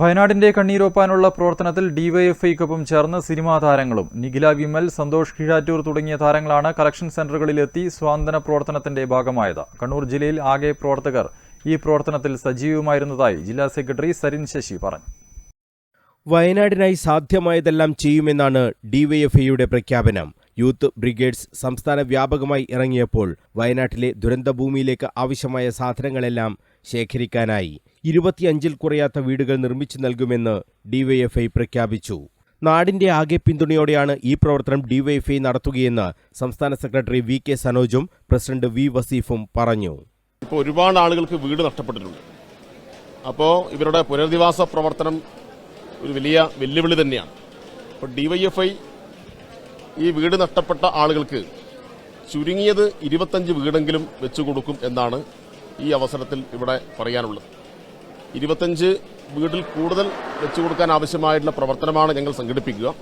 വയനാടിന്റെ കണ്ണീരൊപ്പാനുള്ള പ്രവർത്തനത്തിൽ ഡിവൈഎഫ്ഐക്കൊപ്പം ചേർന്ന് സിനിമാ താരങ്ങളും നിഖില വിമൽ സന്തോഷ് കീഴാറ്റൂർ തുടങ്ങിയ താരങ്ങളാണ് കളക്ഷൻ സെന്ററുകളിലെത്തി സ്വാതന്ത്ര്യ പ്രവർത്തനത്തിന്റെ ഭാഗമായത്. കണ്ണൂർ ജില്ലയിൽ ആകെ പ്രവർത്തകർ ഈ പ്രവർത്തനത്തിൽ സജീവമായിരുന്നതായി ജില്ലാ സെക്രട്ടറി സരിൻ ശശി പറഞ്ഞു. വയനാടിനായി സാധ്യമായതെല്ലാം ചെയ്യുമെന്നാണ് ഡിവൈഎഫ്ഐയുടെ പ്രഖ്യാപനം. യൂത്ത് ബ്രിഗേഡ്സ് സംസ്ഥാന വ്യാപകമായി ഇറങ്ങിയപ്പോൾ വയനാട്ടിലെ ദുരന്തഭൂമിയിലേക്ക് ആവശ്യമായ സാധനങ്ങളെല്ലാം ശേഖരിക്കാനായി. ഇരുപത്തിയഞ്ചിൽ കുറയാത്ത വീടുകൾ നിർമ്മിച്ചു നൽകുമെന്ന് ഡിവൈഎഫ്ഐ പ്രഖ്യാപിച്ചു. നാടിന്റെ ആകെ പിന്തുണയോടെയാണ് ഈ പ്രവർത്തനം ഡിവൈഎഫ്ഐ നടത്തുകയെന്ന് സംസ്ഥാന സെക്രട്ടറി വി കെ സനോജും പ്രസിഡന്റ് വി വസീഫും പറഞ്ഞു. ഇപ്പോൾ ഒരുപാട് ആളുകൾക്ക് വീട് നഷ്ടപ്പെട്ടിട്ടുണ്ട്. അപ്പോൾ ഇവരുടെ പുനരധിവാസ പ്രവർത്തനം ഒരു വലിയ വെല്ലുവിളി തന്നെയാണ്. അപ്പോൾ ഡിവൈഎഫ്ഐ ഈ വീട് നഷ്ടപ്പെട്ട ആളുകൾക്ക് ചുരുങ്ങിയത് ഇരുപത്തഞ്ച് വീടെങ്കിലും വെച്ചു കൊടുക്കും എന്നാണ് ഈ അവസരത്തിൽ ഇവിടെ പറയാനുള്ളത്. ഇരുപത്തഞ്ച് വീട്ടിൽ കൂടുതൽ വെച്ചു കൊടുക്കാൻ ആവശ്യമായിട്ടുള്ള പ്രവർത്തനമാണ് ഞങ്ങൾ സംഘടിപ്പിക്കുക.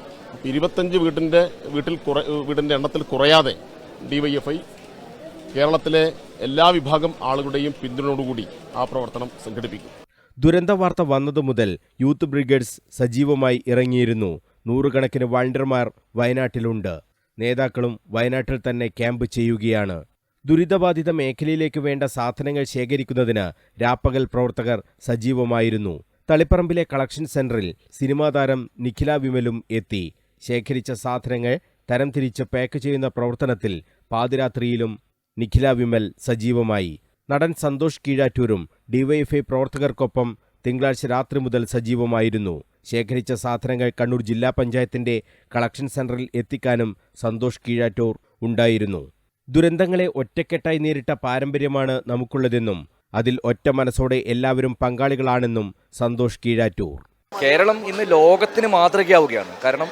ഇരുപത്തഞ്ച് വീട്ടിന്റെ വീട്ടിൽ കുറ വീടിന്റെ എണ്ണത്തിൽ കുറയാതെ ഡിവൈഎഫ്ഐ കേരളത്തിലെ എല്ലാ വിഭാഗം ആളുകളുടെയും പിന്തുണയോടുകൂടി ആ പ്രവർത്തനം സംഘടിപ്പിക്കും. ദുരന്ത വാർത്ത വന്നതു മുതൽ യൂത്ത് ബ്രിഗേഡ്സ് സജീവമായി ഇറങ്ങിയിരുന്നു. നൂറുകണക്കിന് വാളണ്ടിയർമാർ വയനാട്ടിലുണ്ട്. നേതാക്കളും വയനാട്ടിൽ തന്നെ ക്യാമ്പ് ചെയ്യുകയാണ്. ദുരിതബാധിത മേഖലയിലേക്ക് വേണ്ട സാധനങ്ങൾ ശേഖരിക്കുന്നതിന് രാപ്പകൽ പ്രവർത്തകർ സജീവമായിരുന്നു. തളിപ്പറമ്പിലെ കളക്ഷൻ സെന്ററിൽ സിനിമാ താരം നിഖില വിമലും എത്തി. ശേഖരിച്ച സാധനങ്ങൾ തരംതിരിച്ച് പാക്ക് ചെയ്യുന്ന പ്രവർത്തനത്തിൽ പാതിരാത്രിയിലും നിഖില വിമൽ സജീവമായി. നടൻ സന്തോഷ് കീഴാറ്റൂരും ഡിവൈഎഫ്ഐ പ്രവർത്തകർക്കൊപ്പം തിങ്കളാഴ്ച രാത്രി മുതൽ സജീവമായിരുന്നു. ശേഖരിച്ച സാധനങ്ങൾ കണ്ണൂർ ജില്ലാ പഞ്ചായത്തിന്റെ കളക്ഷൻ സെന്ററിൽ എത്തിക്കാനും സന്തോഷ് കീഴാറ്റൂർ ഉണ്ടായിരുന്നു. ദുരന്തങ്ങളെ ഒറ്റക്കെട്ടായി നേരിട്ട പാരമ്പര്യമാണ് നമുക്കുള്ളതെന്നും അതിൽ ഒറ്റ മനസ്സോടെ എല്ലാവരും പങ്കാളികളാണെന്നും സന്തോഷ് കീഴാറ്റൂർ. കേരളം ഇന്ന് ലോകത്തിന് മാതൃകയാവുകയാണ്. കാരണം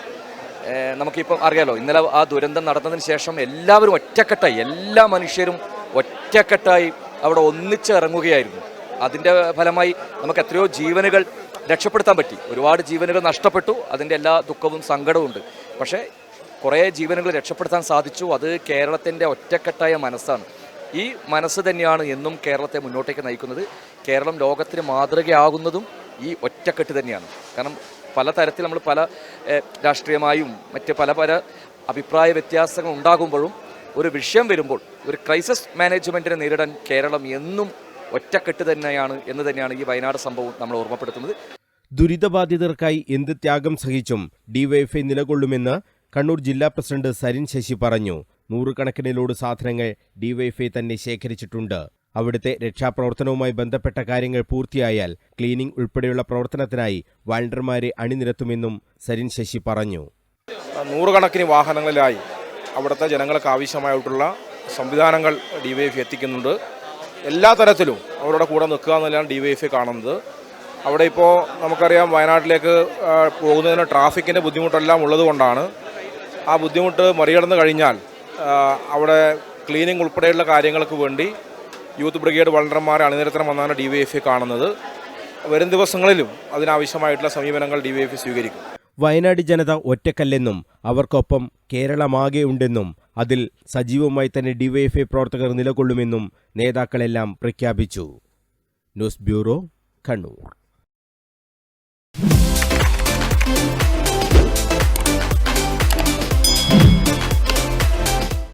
നമുക്കിപ്പം അറിയാലോ ഇന്നലെ ആ ദുരന്തം നടന്നതിന് ശേഷം എല്ലാവരും ഒറ്റക്കെട്ടായി എല്ലാ മനുഷ്യരും ഒറ്റക്കെട്ടായി അവിടെ ഒന്നിച്ചിറങ്ങുകയായിരുന്നു അതിന്റെ ഫലമായി നമുക്ക് എത്രയോ ജീവനുകൾ രക്ഷപ്പെടുത്താൻ പറ്റി. ഒരുപാട് ജീവനുകൾ നഷ്ടപ്പെട്ടു അതിന്റെ എല്ലാ ദുഃഖവും സങ്കടവും ഉണ്ട് പക്ഷേ കുറേ ജീവനുകൾ രക്ഷപ്പെടുത്താൻ സാധിച്ചു. അത് കേരളത്തിന്റെ ഒറ്റക്കെട്ടായ മനസ്സാണ്. ഈ മനസ്സ് തന്നെയാണ് എന്നും കേരളത്തെ മുന്നോട്ടേക്ക് നയിക്കുന്നത്. കേരളം ലോകത്തിന് മാതൃകയാകുന്നതും ഈ ഒറ്റക്കെട്ട് തന്നെയാണ്. കാരണം പല തരത്തിൽ നമ്മൾ പല രാഷ്ട്രീയമായും മറ്റ് പല പല അഭിപ്രായ വ്യത്യാസങ്ങൾ ഉണ്ടാകുമ്പോഴും ഒരു വിഷയം വരുമ്പോൾ ഒരു ക്രൈസിസ് മാനേജ്മെന്റിനെ നേരിടാൻ കേരളം എന്നും ഒറ്റക്കെട്ട് തന്നെയാണ് എന്ന് തന്നെയാണ് ഈ വയനാട് സംഭവം നമ്മൾ ഓർമ്മപ്പെടുത്തുന്നത്. ദുരിതബാധിതർക്കായി എന്ത് ത്യാഗം സഹിച്ചും ഡിവൈഎഫ്ഐ നിലകൊള്ളുമെന്ന് കണ്ണൂർ ജില്ലാ പ്രസിഡന്റ് സരിൻ ശശി പറഞ്ഞു നൂറുകണക്കിന് ലോഡ് സാധനങ്ങൾ ഡിവൈഎഫ്ഐ തന്നെ ശേഖരിച്ചിട്ടുണ്ട്. അവിടുത്തെ രക്ഷാപ്രവർത്തനവുമായി ബന്ധപ്പെട്ട കാര്യങ്ങൾ പൂർത്തിയായാൽ ക്ലീനിംഗ് ഉൾപ്പെടെയുള്ള പ്രവർത്തനത്തിനായി വാളണ്ടർമാരെ അണിനിരത്തുമെന്നും സരിൻ ശശി പറഞ്ഞു. നൂറുകണക്കിന് വാഹനങ്ങളിലായി അവിടുത്തെ ജനങ്ങൾക്ക് ആവശ്യമായിട്ടുള്ള സംവിധാനങ്ങൾ ഡിവൈഎഫ് എത്തിക്കുന്നുണ്ട്. എല്ലാ തരത്തിലും അവരുടെ കൂടെ നിൽക്കുക എന്നുള്ളതാണ് ഡിവൈഎഫ് കാണുന്നത്. അവിടെ ഇപ്പോൾ നമുക്കറിയാം വയനാട്ടിലേക്ക് പോകുന്നതിന് ട്രാഫിക്കിന്റെ ബുദ്ധിമുട്ടെല്ലാം ഉള്ളതുകൊണ്ടാണ് ആ ബുദ്ധിമുട്ട് മറികടന്നു കഴിഞ്ഞാൽ അവിടെ ക്ലീനിങ് ഉൾപ്പെടെയുള്ള കാര്യങ്ങൾക്ക് വേണ്ടി യൂത്ത് ബ്രിഗേഡ് വളണ്ടർമാരെ അണിനിരത്തണം വന്നാണ് ഡി വൈ എഫ് കാണുന്നത്. വരും ദിവസങ്ങളിലും അതിനാവശ്യമായിട്ടുള്ള സമീപനങ്ങൾ ഡി വൈ എഫ് സ്വീകരിക്കും. വയനാട് ജനത ഒറ്റക്കല്ലെന്നും അവർക്കൊപ്പം കേരളമാകെ ഉണ്ടെന്നും അതിൽ സജീവമായി തന്നെ ഡിവൈഎഫ്ഐ പ്രവർത്തകർ നിലകൊള്ളുമെന്നും നേതാക്കളെല്ലാം പ്രഖ്യാപിച്ചു. News bureau Kannur.